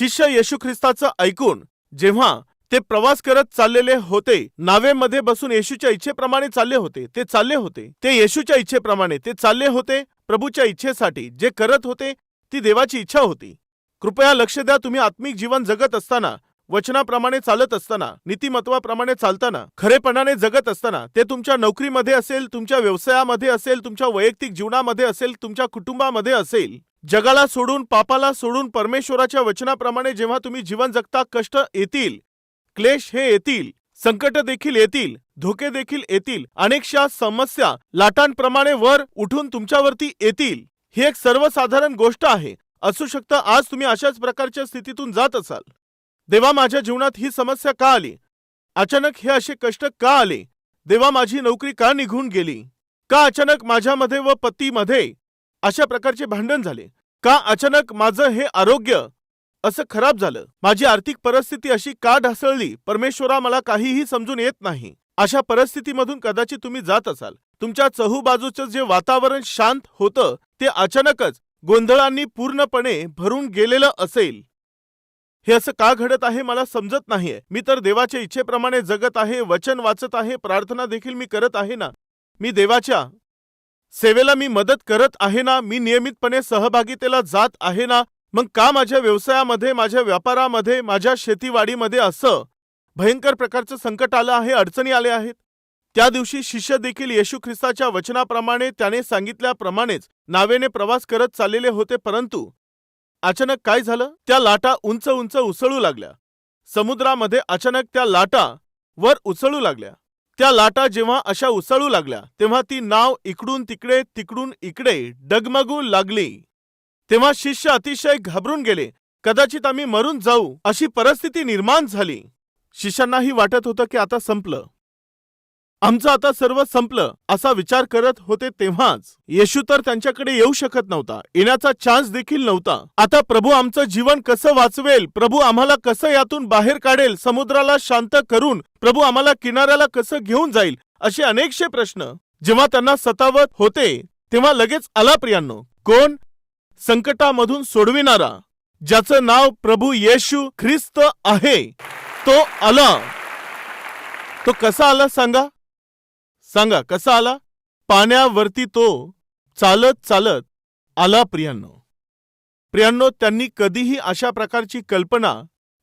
शिष्य येशू ख्रिस्ताचं ऐकून जेव्हा ते प्रवास करत चाललेले होते नावेमध्ये बसून येशूच्या इच्छेप्रमाणे चालले होते ते चालले होते. ते येशूच्या इच्छेप्रमाणे ते चालले होते प्रभूच्या इच्छेसाठी जे करत होते ती देवाची इच्छा होती. कृपया लक्ष द्या तुम्ही आत्मिक जीवन जगत असताना वचनाप्रमाणे चालत असताना नीतिमत्वाप्रमाणे चालताना खरेपणाने जगत असताना ते तुमच्या नोकरीमध्ये असेल तुमच्या व्यवसायामध्ये असेल तुमच्या वैयक्तिक जीवनामध्ये असेल तुमच्या कुटुंबामध्ये असेल. जगाला सोडून पापाला सोडून परमेश्वराच्या वचनाप्रमाणे जेव्हा तुम्ही जीवन जगता कष्ट येतील. क्लेश हे येतील. संकट देखील येतील. धोके देखील येतील. अनेकशा समस्या लाटांप्रमाणे वर उठून तुमच्यावरती येतील. ही एक सर्वसाधारण गोष्ट आहे. असू शकतं आज तुम्ही अशाच प्रकारच्या स्थितीतून जात असाल. देवा माझ्या जीवनात ही समस्या का आली? अचानक हे असे कष्ट का आले? देवा माझी नोकरी का निघून गेली? का अचानक माझ्यामध्ये व पतीमध्ये अशा प्रकारचे भांडण झाले. का अचानक माझं हे आरोग्य असं खराब झालं? माझी आर्थिक परिस्थिती अशी का ढासळली? परमेश्वरा मला काहीही समजून येत नाही. अशा परिस्थितीमधून कदाचित तुम्ही जात असाल. तुमच्या चहूबाजूचं जे वातावरण शांत होतं ते अचानकच गोंधळांनी पूर्णपणे भरून गेलेलं असेल. हे असं का घडत आहे मला समजत नाहीये. मी तर देवाच्या इच्छेप्रमाणे जगत आहे वचन वाचत आहे प्रार्थना देखील मी करत आहे ना? मी देवाच्या सेवेला मी मदत करत आहे ना मी नियमितपणे सहभागितेला जात आहे ना मग का माझ्या व्यवसायामध्ये माझ्या व्यापारामध्ये माझ्या शेतीवाडीमध्ये असं भयंकर प्रकारचं संकट आलं आहे अडचणी आल्या आहेत? त्या दिवशी शिष्य देखील येशू ख्रिस्ताच्या वचनाप्रमाणे त्याने सांगितल्याप्रमाणेच नावेने प्रवास करत चाललेले होते परंतु अचानक काय झालं? त्या लाटा उंच उंच उसळू लागल्या. समुद्रामध्ये अचानक त्या लाटा वर उसळू लागल्या. त्या लाटा जेव्हा अशा उसळू लागल्या तेव्हा ती नाव इकडून तिकडे तिकडून इकडे डगमगू लागली. तेव्हा शिष्य अतिशय घाबरून गेले कदाचित आम्ही मरून जाऊ अशी परिस्थिती निर्माण झाली. शिष्यांनाही वाटत होतं की आता संपलं. आमचं आता सर्व संपलं असा विचार करत होते तेव्हाच. येशू तर त्यांच्याकडे येऊ शकत नव्हता येण्याचा चान्स देखील नव्हता. आता प्रभू आमचं जीवन कसं वाचवेल प्रभू आम्हाला कसं यातून बाहेर काढेल समुद्राला शांत करून प्रभू आम्हाला किनाऱ्याला कसं घेऊन जाईल असे अनेकशे प्रश्न. जेव्हा त्यांना सतावत होते तेव्हा लगेच आला प्रियांनो. कोण? संकटामधून सोडविणारा ज्याचं नाव प्रभू येशू ख्रिस्त आहे तो आला. तो कसा आला सांगा? सांगा कसा आला? पाण्यावरती तो चालत चालत आला प्रियांनो. प्रियांनो त्यांनी कधीही अशा प्रकारची कल्पना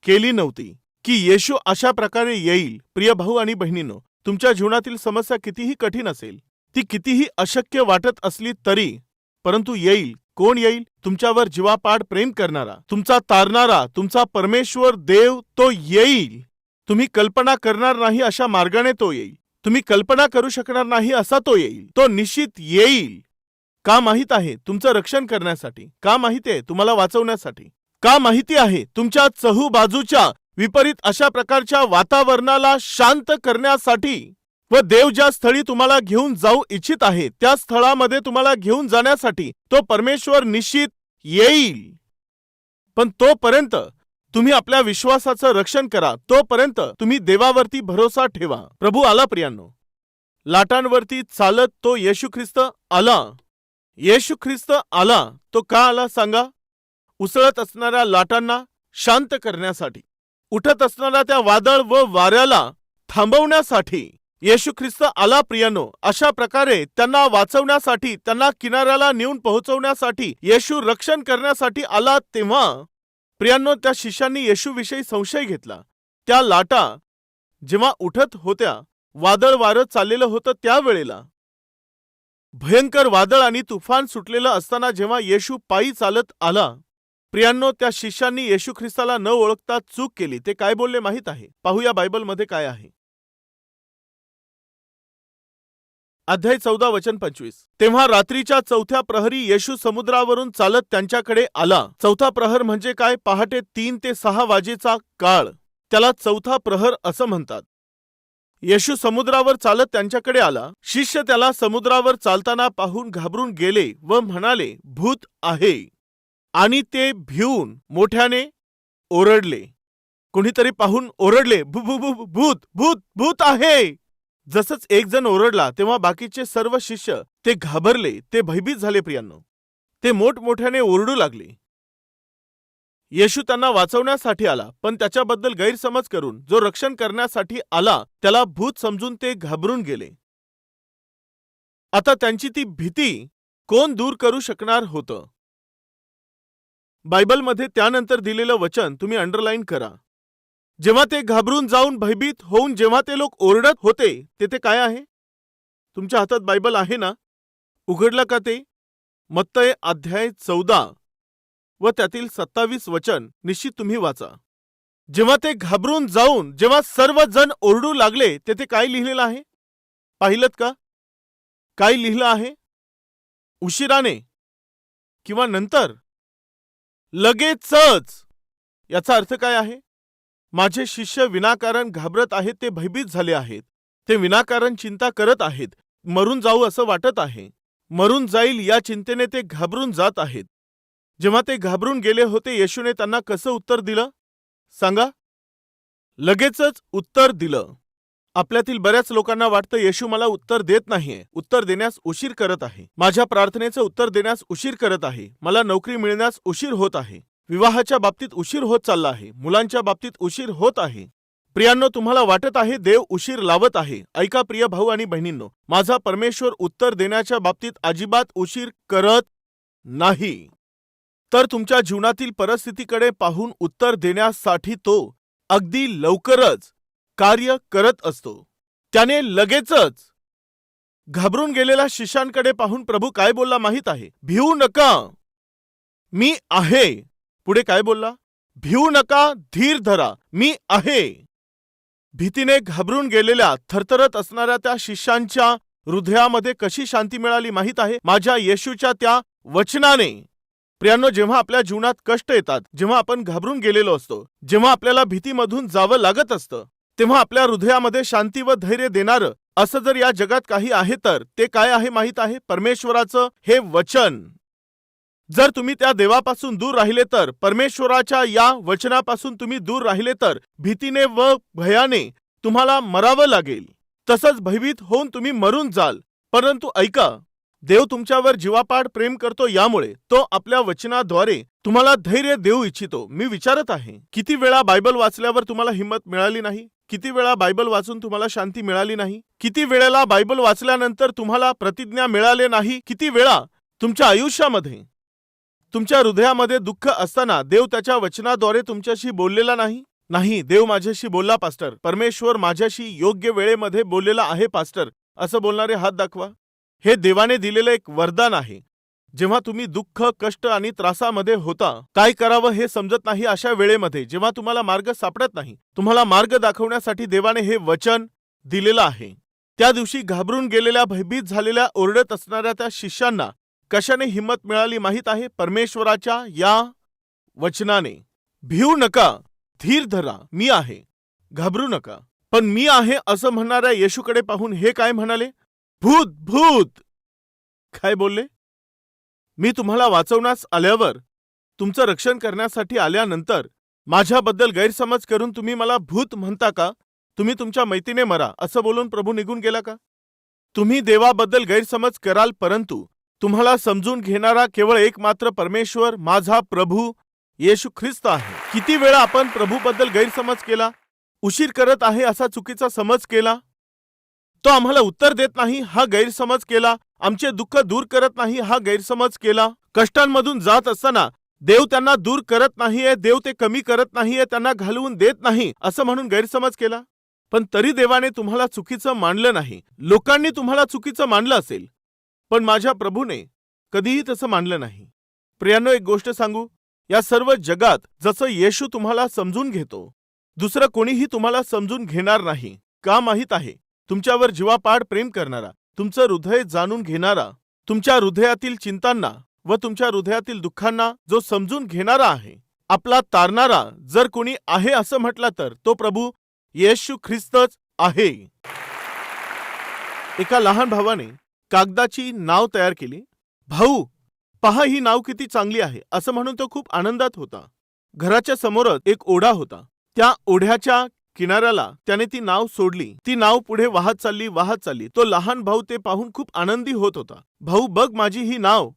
केली नव्हती की येशू अशा प्रकारे येईल प्रिय भाऊ आणि बहिणींनो तुमच्या जीवनातील समस्या कितीही कठीण असेल ती कितीही अशक्य वाटत असली तरी परंतु येईल. कोण येईल? तुमच्यावर जीवापाड प्रेम करणारा तुमचा तारणारा तुमचा परमेश्वर देव तो येईल. तुम्ही कल्पना करणार नाही अशा मार्गाने तो येईल. तुम्ही कल्पना करू शकणार नाही असा तो येईल. तो निश्चित येईल. का माहीत आहे तुमचं रक्षण करण्यासाठी? का माहिती आहे तुम्हाला वाचवण्यासाठी? का माहिती आहे तुमच्या चहूबाजूच्या विपरीत अशा प्रकारच्या वातावरणाला शांत करण्यासाठी? व देव ज्या स्थळी तुम्हाला घेऊन जाऊ इच्छित आहे त्या स्थळामध्ये तुम्हाला घेऊन जाण्यासाठी तो परमेश्वर निश्चित येईल. पण तोपर्यंत तुम्ही आपल्या विश्वासाचं रक्षण करा. तोपर्यंत तुम्ही देवावरती भरोसा ठेवा. प्रभू आला प्रियांनो. लाटांवरती चालत तो येशू ख्रिस्त आला. येशू ख्रिस्त आला. तो का आला सांगा? उसळत असणाऱ्या लाटांना शांत करण्यासाठी. उठत असणाऱ्या त्या वादळ व वाऱ्याला थांबवण्यासाठी येशू ख्रिस्त आला प्रियानो. अशा प्रकारे त्यांना वाचवण्यासाठी त्यांना किनाऱ्याला नेऊन पोहोचवण्यासाठी येशू रक्षण करण्यासाठी आला तेव्हा प्रियांनो त्या शिष्यांनी येशूविषयी संशय घेतला. त्या लाटा जेव्हा उठत होत्या वादळ वारं चाललेलं होतं त्यावेळेला. भयंकर वादळ आणि तुफान सुटलेलं असताना जेव्हा येशू पायी चालत आला प्रियांनो त्या शिष्यांनी येशू ख्रिस्ताला न ओळखता चूक केली. ते काय बोलले माहीत आहे? पाहूया बायबलमध्ये काय आहे. अध्याय चौदा वचन पंचवीस. तेव्हा रात्रीच्या चौथ्या प्रहरी येशू समुद्रावरून चालत त्यांच्याकडे आला. चौथा प्रहर म्हणजे काय? पहाटे तीन ते सहा वाजेचा काळ. त्याला चौथा प्रहर असं म्हणतात. येशू समुद्रावर चालत त्यांच्याकडे आला. शिष्य त्याला समुद्रावर चालताना पाहून घाबरून गेले व म्हणाले भूत आहे. आणि ते भिवून मोठ्याने ओरडले. कोणीतरी पाहून ओरडले भू भू भू भूत भूत भूत आहे. जसंच एक जण ओरडला तेव्हा बाकीचे सर्व शिष्य ते घाबरले ते भयभीत झाले प्रियांनो. ते मोठमोठ्याने ओरडू लागले. येशू त्यांना वाचवण्यासाठी आला पण त्याच्याबद्दल गैरसमज करून जो रक्षण करण्यासाठी आला त्याला भूत समजून ते घाबरून गेले. आता त्यांची ती भीती कोण दूर करू शकणार होतं? बायबलमध्ये त्यानंतर दिलेलं वचन तुम्ही अंडरलाईन करा. जेव्हा ते घाबरून जाऊन भयभीत होऊन जेव्हा ते लोक ओरडत होते तेथे काय आहे? तुमच्या हातात बायबल आहे ना? उघडलं का ते? मत्तय अध्याय चौदा व त्यातील सत्तावीस वचन निश्चित तुम्ही वाचा. जेव्हा ते घाबरून जाऊन जेव्हा सर्व जण ओरडू लागले तेथे काय लिहिलेलं आहे? पाहिलं का? काय लिहिलं आहे? उशिराने किंवा नंतर? लगेचच! याचा अर्थ काय आहे? माझे शिष्य विनाकारण घाबरत आहेत ते भयभीत झाले आहेत. ते विनाकारण चिंता करत आहेत. मरून जाऊ असं वाटत आहे. मरून जाईल या चिंतेने ते घाबरून जात आहेत. जेव्हा ते घाबरून गेले होते येशूने त्यांना कसं उत्तर दिलं? सांगा. लगेचच उत्तर दिलं. आपल्यातील बऱ्याच लोकांना वाटतं येशू मला उत्तर देत नाहीये. उत्तर देण्यास उशीर करत आहे. माझ्या प्रार्थनेचं उत्तर देण्यास उशीर करत आहे. मला नोकरी मिळण्यास उशीर होत आहे. विवाहाच्या बाबतीत उशीर होत चालला आहे. मुलांच्या बाबतीत उशीर होत आहे. प्रियांनो तुम्हाला वाटत आहे देव उशीर लावत आहे. ऐका प्रिय भाऊ आणि बहिणींनो माझा परमेश्वर उत्तर देण्याच्या बाबतीत अजिबात उशीर करत नाही. तर तुमच्या जीवनातील परिस्थितीकडे पाहून उत्तर देण्यासाठी तो अगदी लवकरच कार्य करत असतो. त्याने लगेचच घाबरून गेलेल्या शिष्यांकडे पाहून प्रभू काय बोलला माहीत आहे? भिवू नका. मी आहे. पुढे काय बोलला? भिवू नका धीर धरा मी आहे. भीतीने घाबरून गेलेल्या थरथरत असणाऱ्या त्या शिष्यांच्या हृदयामध्ये कशी शांती मिळाली माहीत आहे? माझ्या येशूच्या त्या वचनाने. प्रियांनो जेव्हा आपल्या जीवनात कष्ट येतात जेव्हा आपण घाबरून गेलेलो असतो जेव्हा आपल्याला भीतीमधून जावं लागत असतं तेव्हा आपल्या हृदयामध्ये शांती व धैर्य देणारं असं जर या जगात काही आहे तर ते काय आहे माहीत आहे? परमेश्वराचं हे वचन. जर तुम्ही त्या देवापासून दूर राहिले तर परमेश्वराच्या या वचनापासून तुम्ही दूर राहिले तर भीतीने व भयाने तुम्हाला मरावं लागेल. तसंच भयभीत होऊन तुम्ही मरून जाल. परंतु ऐका देव तुमच्यावर जीवापाड प्रेम करतो यामुळे तो आपल्या वचनाद्वारे तुम्हाला धैर्य देऊ इच्छितो. मी विचारत आहे किती वेळा बायबल वाचल्यावर तुम्हाला हिंमत मिळाली नाही? किती वेळा बायबल वाचून तुम्हाला शांती मिळाली नाही? किती वेळेला बायबल वाचल्यानंतर तुम्हाला प्रतिज्ञा मिळाले नाही? किती वेळा तुमच्या आयुष्यामध्ये तुमच्या हृदयामध्ये दुःख असताना देव त्याच्या वचनाद्वारे तुमच्याशी बोललेला नाही? नाही देव माझ्याशी बोलला पास्टर. परमेश्वर माझ्याशी योग्य वेळेमध्ये बोललेला आहे पास्टर. असं बोलणारे हात दाखवा. हे देवाने दिलेलं एक वरदान आहे. जेव्हा तुम्ही दुःख कष्ट आणि त्रासामध्ये होता काय करावं हे समजत नाही अशा वेळेमध्ये जेव्हा तुम्हाला मार्ग सापडत नाही तुम्हाला मार्ग दाखवण्यासाठी देवाने हे वचन दिलेलं आहे. त्या दिवशी घाबरून गेलेल्या भयभीत झालेल्या ओरडत असणाऱ्या त्या शिष्यांना कशाने हिंमत मिळाली माहीत आहे? परमेश्वराच्या या वचनाने. भिवू नका धीर धरा मी आहे. घाबरू नका. पण मी आहे असं म्हणणाऱ्या येशूकडे पाहून हे काय म्हणाले? भूत भूत! काय बोलले? मी तुम्हाला वाचवण्यास आल्यावर तुमचं रक्षण करण्यासाठी आल्यानंतर माझ्याबद्दल गैरसमज करून तुम्ही मला भूत म्हणता का? तुम्ही तुमच्या मैतीने मरा असं बोलून प्रभू निघून गेला का? तुम्ही देवाबद्दल गैरसमज कराल परंतु तुम्हाला समजून घेणारा केवळ एक मात्र परमेश्वर माझा प्रभू येशू ख्रिस्त आहे. किती वेळा आपण प्रभूबद्दल गैरसमज केला? उशीर करत आहे असा चुकीचा समज केला? तो आम्हाला उत्तर देत नाही हा गैरसमज केला. आमचे दुःख दूर करत नाही हा गैरसमज केला. कष्टांमधून जात असताना देव त्यांना दूर करत नाहीये देव ते कमी करत नाहीये त्यांना घालवून देत नाही असं म्हणून गैरसमज केला? पण तरी देवाने तुम्हाला चुकीचं मानलं नाही. लोकांनी तुम्हाला चुकीचं मानलं असेल. पण माझ्या प्रभूने कधीही तसं मानलं नाही. प्रियानो एक गोष्ट सांगू. या सर्व जगात जसं येशू तुम्हाला समजून घेतो दुसरं कोणीही तुम्हाला समजून घेणार नाही. का माहीत आहे? तुमच्यावर जीवापाड प्रेम करणारा तुमचं हृदय जाणून घेणारा तुमच्या हृदयातील चिंतांना व तुमच्या हृदयातील दुःखांना जो समजून घेणारा आहे आपला तारणारा जर कोणी आहे असं म्हटलं तर तो प्रभू येशू ख्रिस्तच आहे. एका लहान भावाने कागदाची नाव तयार केली. भाऊ पहा ही नाव किती चांगली आहे असं म्हणून तो खूप आनंदात होता. घराच्या समोरच एक ओढा होता. त्या ओढ्याच्या किनाऱ्याला त्याने ती नाव सोडली. ती नाव पुढे वाहत चालली वाहत चालली. तो लहान भाऊ ते पाहून खूप आनंदी होत होता. भाऊ बघ माझी ही नाव.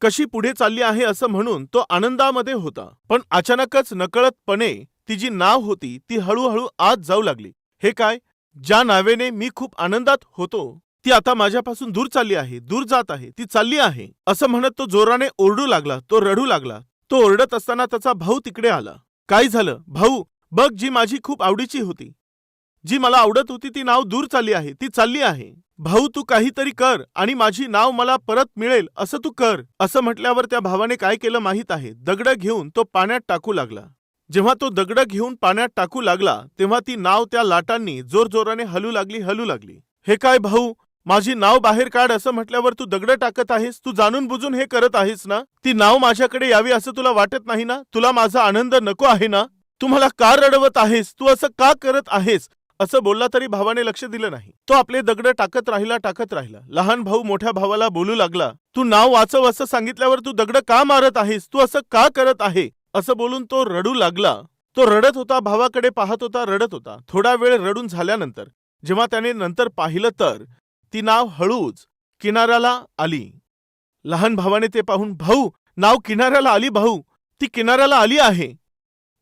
कशी पुढे चालली आहे असं म्हणून तो आनंदामध्ये होता. पण अचानकच नकळतपणे ती जी नाव होती ती हळूहळू आत जाऊ लागली. हे काय? ज्या नावेने मी खूप आनंदात होतो. ती आता माझ्यापासून दूर चालली आहे दूर जात आहे ती चालली आहे. असं म्हणत तो जोराने ओरडू लागला तो रडू लागला. तो ओरडत असताना त्याचा भाऊ तिकडे आला. काय झालं? भाऊ बघ जी माझी खूप आवडीची होती. जी मला आवडत होती ती नाव दूर चालली आहे ती चालली आहे. भाऊ तू काहीतरी कर आणि माझी नाव मला परत मिळेल असं तू कर. असं म्हटल्यावर त्या भावाने काय केलं माहीत आहे? दगड घेऊन तो पाण्यात टाकू लागला. जेव्हा तो दगड घेऊन पाण्यात टाकू लागला तेव्हा ती नाव त्या लाटांनी जोरजोराने हलू लागली हलू लागली. हे काय भाऊ? माझी नाव बाहेर काढ असं म्हटल्यावर तू दगड टाकत आहेस? तू जाणून बुजून हे करत आहेस ना? ती नाव माझ्याकडे यावी असं तुला वाटत नाही ना? तुला माझा आनंद नको आहे ना? तू मला का रडवत आहेस? तू असं का करत आहेस? असं बोलला तरी भावाने लक्ष दिलं नाही. तो आपले दगड टाकत राहिला टाकत राहिला. लहान भाऊ मोठ्या भावाला बोलू लागला. तू नाव वाचव असं सांगितल्यावर तू दगड का मारत आहेस? तू असं का करत आहे? असं बोलून तो रडू लागला. तो रडत होता भावाकडे पाहत होता रडत होता. थोडा वेळ रडून झाल्यानंतर जेव्हा त्याने नंतर पाहिलं तर ती नाव हळूच किनाऱ्याला आली. लहान भावाने ते पाहून भाऊ नाव किनाऱ्याला आली भाऊ. ती किनाऱ्याला आली आहे.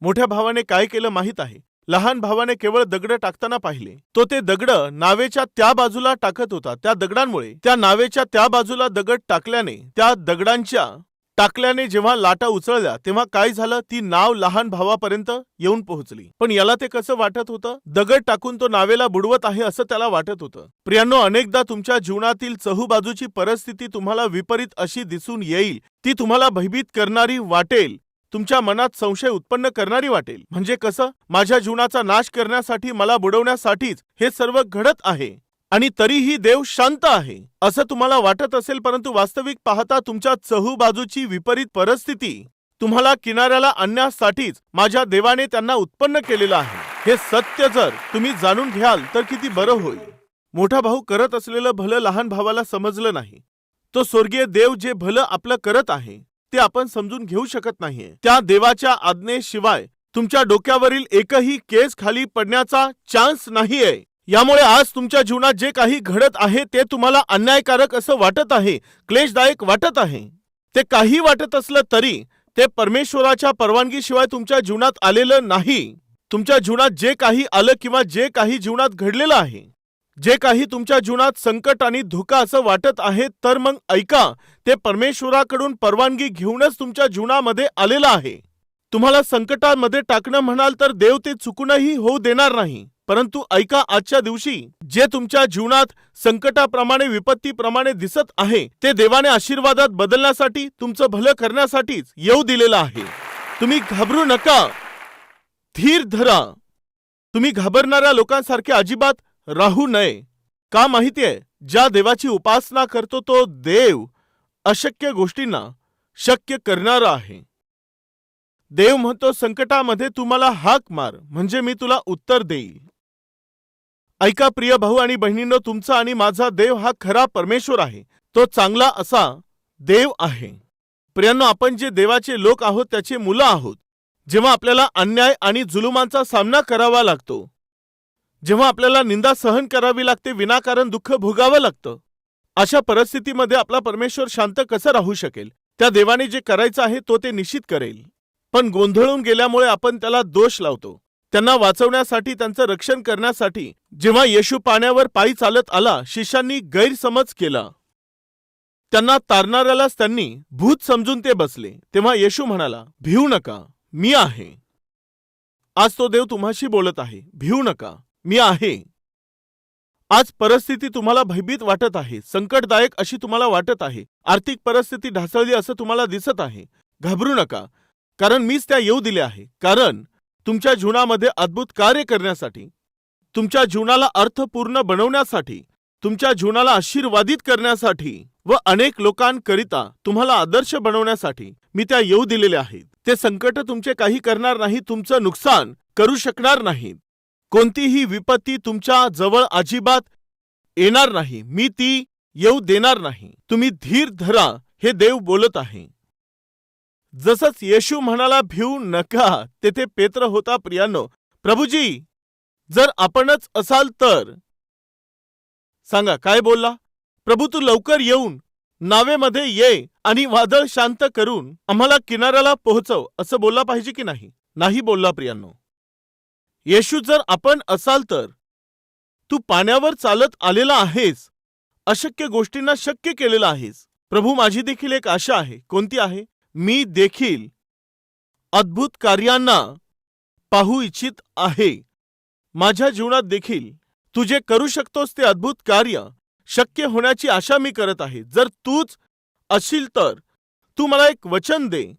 मोठ्या भावाने काय केलं माहीत आहे. लहान भावाने केवळ दगड टाकताना पाहिले. तो ते दगड नावेच्या त्या बाजूला टाकत होता. त्या दगडांमुळे. त्या नावेच्या त्या बाजूला दगड टाकल्याने त्या दगडांच्या टाकल्याने जेव्हा लाटा उचळल्या तेव्हा काय झालं? ती नाव लहान भावापर्यंत येऊन पोहोचली. पण याला ते कसं वाटत होतं? दगड टाकून तो नावेला बुडवत आहे असं त्याला वाटत होतं. प्रियांनो अनेकदा तुमच्या जीवनातील चहूबाजूची परिस्थिती तुम्हाला विपरीत अशी दिसून येईल. ती तुम्हाला भयभीत करणारी वाटेल. तुमच्या मनात संशय उत्पन्न करणारी वाटेल. म्हणजे कसं? माझ्या जीवनाचा नाश करण्यासाठी मला बुडवण्यासाठीच हे सर्व घडत आहे. आणि तरीही देव शांत आहे असं तुम्हाला वाटत असेल परंतु वास्तविक पाहता तुमच्या चहूबाजूची विपरीत परिस्थिती. तुम्हाला किनाऱ्याला आणण्यासाठीच माझ्या देवाने त्यांना उत्पन्न केलेलं आहे. हे सत्य जर तुम्ही जाणून घ्याल तर किती बरं होईल. मोठा भाऊ करत असलेलं भलं लहान भावाला समजलं नाही. तो स्वर्गीय देव जे भलं आपलं करत आहे ते आपण समजून घेऊ शकत नाहीये. त्या देवाच्या आज्ञेशिवाय तुमच्या डोक्यावरील एकही केस खाली पडण्याचा चान्स नाहीये. यामुळे आज तुमच्या जीवनात जे काही घडत आहे ते तुम्हाला अन्यायकारक असं वाटत आहे क्लेशदायक वाटत आहे. ते काही वाटत असलं तरी ते परमेश्वराच्या परवानगीशिवाय तुमच्या जीवनात आलेलं नाही. तुमच्या जीवनात जे काही आलं किंवा जे काही जीवनात घडलेलं आहे जे काही तुमच्या जीवनात संकट आणि धोका असं वाटत आहे तर मग ऐका ते परमेश्वराकडून परवानगी घेऊनच तुमच्या जीवनामध्ये आलेलं आहे. तुम्हाला संकटामध्ये टाकणं म्हणाल तर देव ते चुकूनही होऊ देणार नाही. परंतु ऐका आजच्या दिवशी जे तुमच्या जीवनात संकटाप्रमाणे विपत्तीप्रमाणे दिसत आहे ते देवाने आशीर्वादात बदलण्यासाठी तुमचं भलं करण्यासाठीच येऊ दिलेलं आहे. तुम्ही घाबरू नका. धीर धरा. तुम्ही घाबरणाऱ्या लोकांसारखे अजिबात राहू नये. का माहितीये ज्या देवाची उपासना करतो तो देव अशक्य गोष्टींना शक्य करणारा आहे. देव म्हणतो संकटामध्ये तुम्हाला हाक मार म्हणजे मी तुला उत्तर देईल ऐका प्रिय भाऊ आणि बहिणींनो तुमचा आणि माझा देव हा खरा परमेश्वर आहे. तो चांगला असा देव आहे. प्रियांनो आपण जे देवाचे लोक आहोत त्याचे मुलं आहोत. जेव्हा आपल्याला अन्याय आणि जुलुमांचा सामना करावा लागतो जेव्हा आपल्याला निंदा सहन करावी लागते विनाकारण दुःख भोगावं लागतं अशा परिस्थितीमध्ये आपला परमेश्वर शांत कसं राहू शकेल? त्या देवाने जे करायचं आहे तो ते निश्चित करेल. पण गोंधळून गेल्यामुळे आपण त्याला दोष लावतो. त्यांना वाचवण्यासाठी त्यांचं रक्षण करण्यासाठी जेव्हा येशू पाण्यावर पायी चालत आला शिष्यांनी गैरसमज केला. त्यांना तारणाऱ्यालाच त्यांनी भूत समजून ते बसले. तेव्हा येशू म्हणाला भिऊ नका मी आहे. आज तो देव तुम्हाशी बोलत आहे. भिऊ नका मी आहे. आज परिस्थिती तुम्हाला भयभीत वाटत आहे. संकटदायक अशी तुम्हाला वाटत आहे. आर्थिक परिस्थिती ढासळली असं तुम्हाला दिसत आहे. घाबरू नका कारण मीच त्या येऊ दिल्या आहे. कारण तुमच्या जीवनामध्ये अद्भुत कार्य करण्यासाठी तुमच्या जीवनाला अर्थपूर्ण बनवण्यासाठी तुमच्या जीवनाला आशीर्वादित करण्यासाठी व अनेक लोकांकरिता तुम्हाला आदर्श बनवण्यासाठी मी त्या येऊ दिलेल्या आहेत. ते संकट तुमचे काही करणार नाही तुमचं नुकसान करू शकणार नाहीत. कोणतीही विपत्ती तुमच्या जवळ अजिबात येणार नाही मी ती येऊ देणार नाही. तुम्ही धीर धरा हे देव बोलत आहे. जसंच येशू म्हणाला भिवू नका. तेथे पेत्र होता प्रियानो प्रभूजी जर आपणच असाल तर सांगा काय बोलला? प्रभू तू लवकर येऊन नावेमध्ये ये आणि वादळ शांत करून आम्हाला किनाऱ्याला पोहोचव. असं बोलला पाहिजे की नाही? नाही बोलला प्रियांनो. येशू जर आपण असाल तर तू पाण्यावर चालत आलेला आहेस अशक्य गोष्टींना शक्य केलेला आहेस. प्रभू माझी देखील एक आशा आहे. कोणती आहे? मी देखील अद्भुत कार्यांना पाहू इच्छित आहे. माझ्या जीवनात देखील तू जे करू शकतोस ते अद्भुत कार्य शक्य होण्याची आशा मी करत आहे. जर तूच असशील तर तू मला एक वचन दे.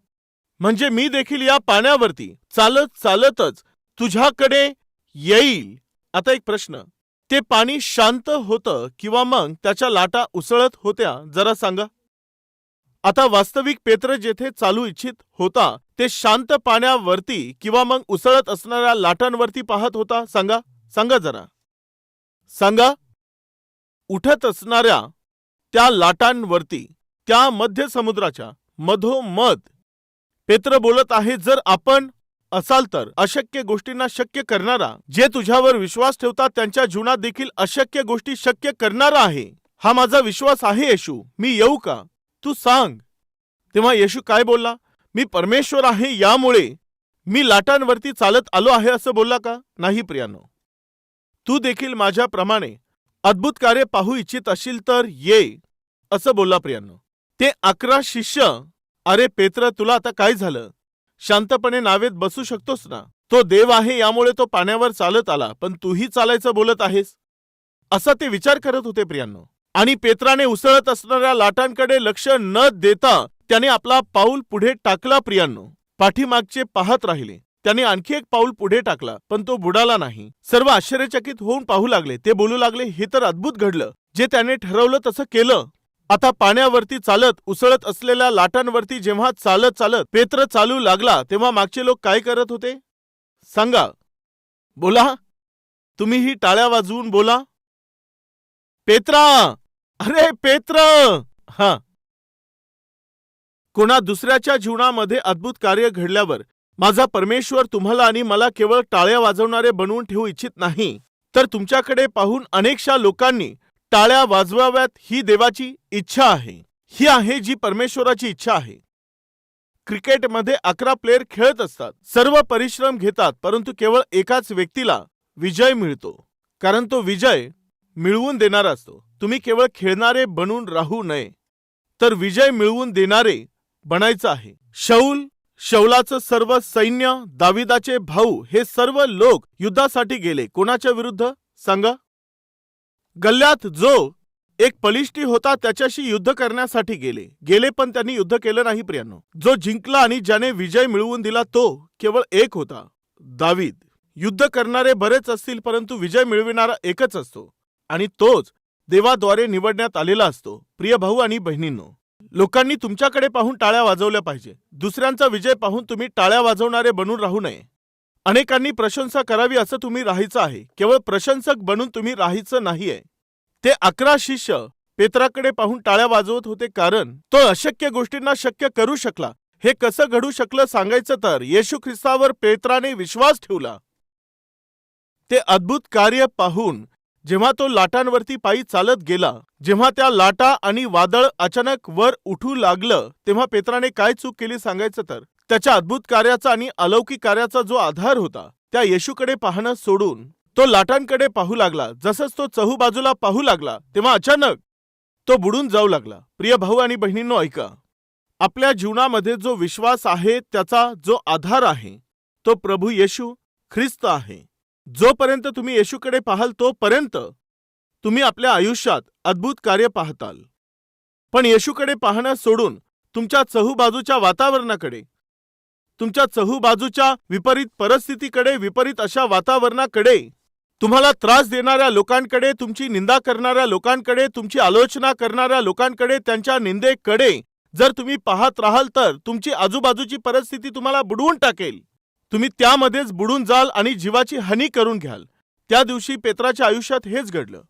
म्हणजे मी देखील या पाण्यावरती चालत चालतच तुझ्याकडे येईल. आता एक प्रश्न. ते पाणी शांत होतं किंवा मग त्याच्या लाटा उसळत होत्या? जरा सांगा. आता वास्तविक पेत्र जेथे चालू इच्छित होता ते शांत पाण्यावरती किंवा मग उसळत असणाऱ्या लाटांवरती पाहत होता. सांगा सांगा जरा. सांगा. उठत असणाऱ्या त्या लाटांवरती त्या मध्य समुद्राच्या मधोमध पेत्र बोलत आहे जर आपण असाल तर अशक्य गोष्टींना शक्य करणारा जे तुझ्यावर विश्वास ठेवतात त्यांच्या जीवनात देखील अशक्य गोष्टी शक्य करणारा आहे. हा माझा विश्वास आहे येशू. मी येऊ का? तू सांग. तेव्हा येशू काय बोलला? मी परमेश्वर आहे यामुळे मी लाटांवरती चालत आलो आहे असं बोलला का? नाही प्रियानो. तू देखील माझ्याप्रमाणे अद्भुत कार्य पाहू इच्छित असशील तर ये असं बोलला प्रियानो. ते अकरा शिष्य अरे पेत्र तुला आता काय झालं? शांतपणे नावेत बसू शकतोस ना? तो देव आहे यामुळे तो पाण्यावर चालत आला पण तूही चालायचं बोलत आहेस? असा ते विचार करत होते प्रियांनो. आणि पेत्राने उसळत असणाऱ्या लाटांकडे लक्ष न देता त्याने आपला पाऊल पुढे टाकला प्रियांनो. पाठीमागचे पाहत राहिले. त्याने आणखी एक पाऊल पुढे टाकला पण तो बुडाला नाही. सर्व आश्चर्यचकित होऊन पाहू लागले. ते बोलू लागले हे तर अद्भुत घडलं. जे त्याने ठरवलं तसं केलं. आता पाण्यावरती चालत उसळत असलेल्या लाटांवरती जेव्हा चालत चालत पेत्र चालू लागला तेव्हा मागचे लोक काय करत होते? सांगा. बोला. तुम्हीही टाळ्या वाजवून बोला. पेत्रा! अरे पेत्र! हा. कोणा दुसऱ्याच्या जीवनामध्ये अद्भुत कार्य घडल्यावर माझा परमेश्वर तुम्हाला आणि मला केवळ टाळ्या वाजवणारे बनवून ठेवू इच्छित नाही. तर तुमच्याकडे पाहून अनेकशा लोकांनी टाळ्या वाजवाव्यात ही देवाची इच्छा आहे. ही आहे जी परमेश्वराची इच्छा आहे. क्रिकेटमध्ये अकरा प्लेयर खेळत असतात. सर्व परिश्रम घेतात परंतु केवळ एकाच व्यक्तीला विजय मिळतो. कारण तो विजय मिळवून देणारा असतो. तुम्ही केवळ खेळणारे बनून राहू नये. तर विजय मिळवून देणारे बनायचं आहे. शौल शौलाचं सर्व सैन्य दाविदाचे भाऊ हे सर्व लोक युद्धासाठी गेले. कोणाच्या विरुद्ध? सांगा. गल्ल्यात जो एक पलिष्टी होता त्याच्याशी युद्ध करण्यासाठी गेले. गेले पण त्यांनी युद्ध केलं नाही प्रियांनो. जो जिंकला आणि ज्याने विजय मिळवून दिला तो केवळ एक होता दावीद. युद्ध करणारे बरेच असतील परंतु विजय मिळविणारा एकच असतो. आणि तोच देवाद्वारे निवडण्यात आलेला असतो. प्रिय भाऊ आणि बहिणींनो लोकांनी तुमच्याकडे पाहून टाळ्या वाजवल्या पाहिजे. दुसऱ्यांचा विजय पाहून तुम्ही टाळ्या वाजवणारे बनून राहू नये. अनेकांनी प्रशंसा करावी असं तुम्ही राहायचं आहे. केवळ प्रशंसक बनून तुम्ही राहायचं नाहीये. ते अकरा शिष्य पेत्राकडे पाहून टाळ्या वाजवत होते कारण तो अशक्य गोष्टींना शक्य करू शकला. हे कसं घडू शकलं सांगायचं तर येशू ख्रिस्तावर पेत्राने विश्वास ठेवला. ते अद्भुत कार्य पाहून जेव्हा तो लाटांवरती पायी चालत गेला जेव्हा त्या लाटा आणि वादळ अचानक वर उठू लागलं तेव्हा पेत्राने काय चूक केली सांगायचं तर? त्याच्या अद्भुत कार्याचा आणि अलौकिक कार्याचा जो आधार होता त्या येशूकडे पाहणं सोडून तो लाटांकडे पाहू लागला. जसंच तो चहू बाजूला पाहू लागला तेव्हा अचानक तो बुडून जाऊ लागला. प्रिय भाऊ आणि बहिणींनो ऐका. आपल्या जीवनामध्ये जो विश्वास आहे त्याचा जो आधार आहे तो प्रभू येशू ख्रिस्त आहे. जोपर्यंत तुम्ही येशूकडे पाहाल तोपर्यंत तुम्ही आपल्या आयुष्यात अद्भुत कार्य पाहताल. पण येशूकडे पाहणं सोडून तुमच्या चहूबाजूच्या वातावरणाकडे तुमच्या चहूबाजूच्या विपरीत परिस्थितीकडे विपरीत अशा वातावरणाकडे तुम्हाला त्रास देणाऱ्या लोकांकडे तुमची निंदा करणाऱ्या लोकांकडे तुमची आलोचना करणाऱ्या लोकांकडे त्यांच्या निंदेकडे जर तुम्ही पाहत राहाल तर तुमची आजूबाजूची परिस्थिती तुम्हाला बुडवून टाकेल. तुम्ही त्यामध्येच बुडून जाल आणि जीवाची हानी करून घ्याल. त्या दिवशी पेत्राच्या आयुष्यात हेच घडलं.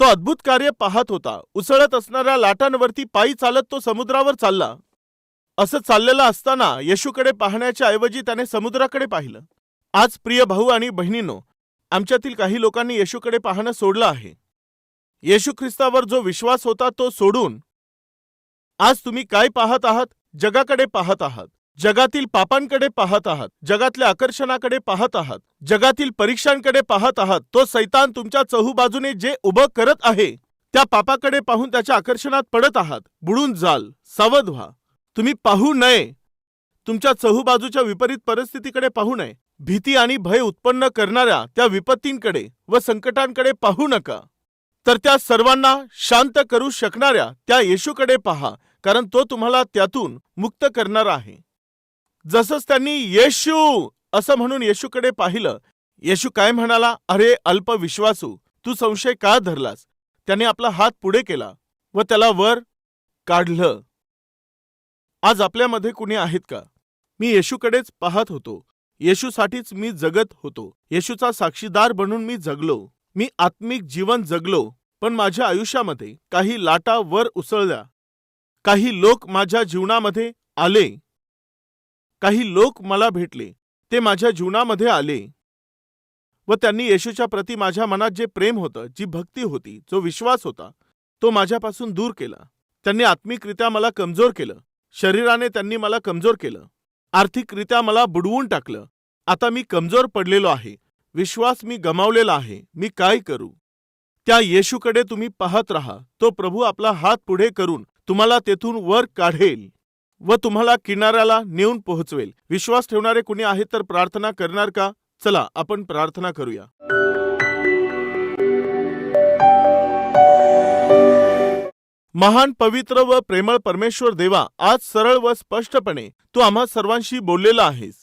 तो अद्भुत कार्य पाहत होता. उसळत असणाऱ्या लाटांवरती पायी चालत तो समुद्रावर चालला. असं चाललेलं असताना येशूकडे पाहण्याच्या ऐवजी त्याने समुद्राकडे पाहिलं. आज प्रिय भाऊ आणि बहिणींनो आमच्यातील काही लोकांनी येशूकडे पाहणं सोडलं आहे. येशू ख्रिस्तावर जो विश्वास होता तो सोडून आज तुम्ही काय पाहत आहात? जगाकडे पाहत आहात. जगातील पापांकडे पाहत आहात जगातल्या आकर्षणाकडे पाहत आहात जगातील परीक्षांकडे पाहत आहात तो सैतान तुमच्या चहूबाजूने जे उभं करत आहे त्या पापाकडे पाहून त्याच्या आकर्षणात पडत आहात. बुडून जाल सावध व्हा. तुम्ही पाहू नये. तुमच्या चहूबाजूच्या विपरीत परिस्थितीकडे पाहू नये. भीती आणि भय उत्पन्न करणाऱ्या त्या विपत्तींकडे व संकटांकडे पाहू नका. तर त्या सर्वांना शांत करू शकणाऱ्या त्या येशूकडे पहा कारण तो तुम्हाला त्यातून मुक्त करणार आहे. जसंच त्यांनी येशू असं म्हणून येशूकडे पाहिलं येशू काय म्हणाला? अरे अल्पविश्वासू तू संशय का धरलास? त्याने आपला हात पुढे केला व त्याला वर काढलं. आज आपल्यामध्ये कुणी आहेत का? मी येशूकडेच पाहत होतो. येशूसाठीच मी जगत होतो. येशूचा साक्षीदार बनून मी जगलो. मी आत्मिक जीवन जगलो. पण माझ्या आयुष्यामध्ये काही लाटा वर उसळल्या. काही लोक माझ्या जीवनामध्ये आले. काही लोक मला भेटले. ते माझ्या जीवनामध्ये आले. व त्यांनी येशूच्या प्रती माझ्या मनात जे प्रेम होतं जी भक्ती होती जो विश्वास होता तो माझ्यापासून दूर केला. त्यांनी आत्मिकरित्या मला कमजोर केलं. शरीराने त्यांनी मला कमजोर केलं. आर्थिकरित्या मला बुडवून टाकलं. आता मी कमजोर पडलेलो आहे. विश्वास मी गमावलेला आहे. मी काय करू? त्या येशूकडे तुम्ही पाहत राहा. तो प्रभू आपला हात पुढे करून तुम्हाला तेथून वर काढेल. व तुम्हाला किनाऱ्याला नेऊन पोहोचवेल. विश्वास ठेवणारे कुणी आहेत तर प्रार्थना करणार का? चला आपण प्रार्थना करूया. महान पवित्र व प्रेमळ परमेश्वर देवा आज सरळ व स्पष्टपणे तू आम्हा सर्वांशी बोललेला आहेस.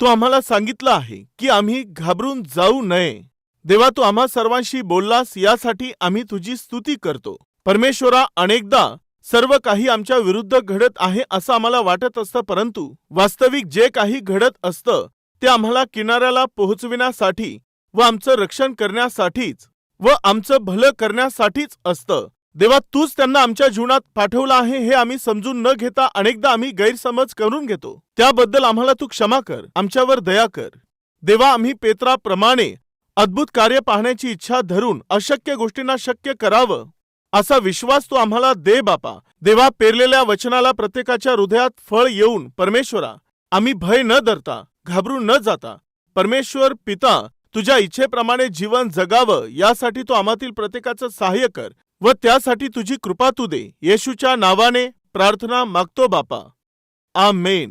तू आम्हाला सांगितलं आहे की आम्ही घाबरून जाऊ नये. देवा तू आम्हा सर्वांशी बोललास यासाठी आम्ही तुझी स्तुती करतो. परमेश्वरा अनेकदा सर्व काही आमच्या विरुद्ध घडत आहे असं आम्हाला वाटत असतं परंतु वास्तविक जे काही घडत असतं ते आम्हाला किनाऱ्याला पोहोचविण्यासाठी व आमचं रक्षण करण्यासाठीच व आमचं भलं करण्यासाठीच असतं. देवा तूच त्यांना आमच्या जीवनात पाठवलं आहे हे आम्ही समजून न घेता अनेकदा आम्ही गैरसमज करून घेतो. त्याबद्दल आम्हाला तू क्षमा कर आमच्यावर दया कर. देवा आम्ही पेत्राप्रमाणे अद्भुत कार्य पाहण्याची इच्छा धरून अशक्य गोष्टींना शक्य करावं. असा विश्वास तू आम्हाला दे बापा. देवा पेरलेल्या वचनाला प्रत्येकाच्या हृदयात फळ येऊन परमेश्वरा आम्ही भय न धरता घाबरून न जाता. परमेश्वर पिता तुझ्या इच्छेप्रमाणे जीवन जगावं यासाठी तू आम्हातील प्रत्येकाचं सहाय्य कर व त्यासाठी तुझी कृपा तू दे. येशूच्या नावाने प्रार्थना मागतो बापा. आमेन.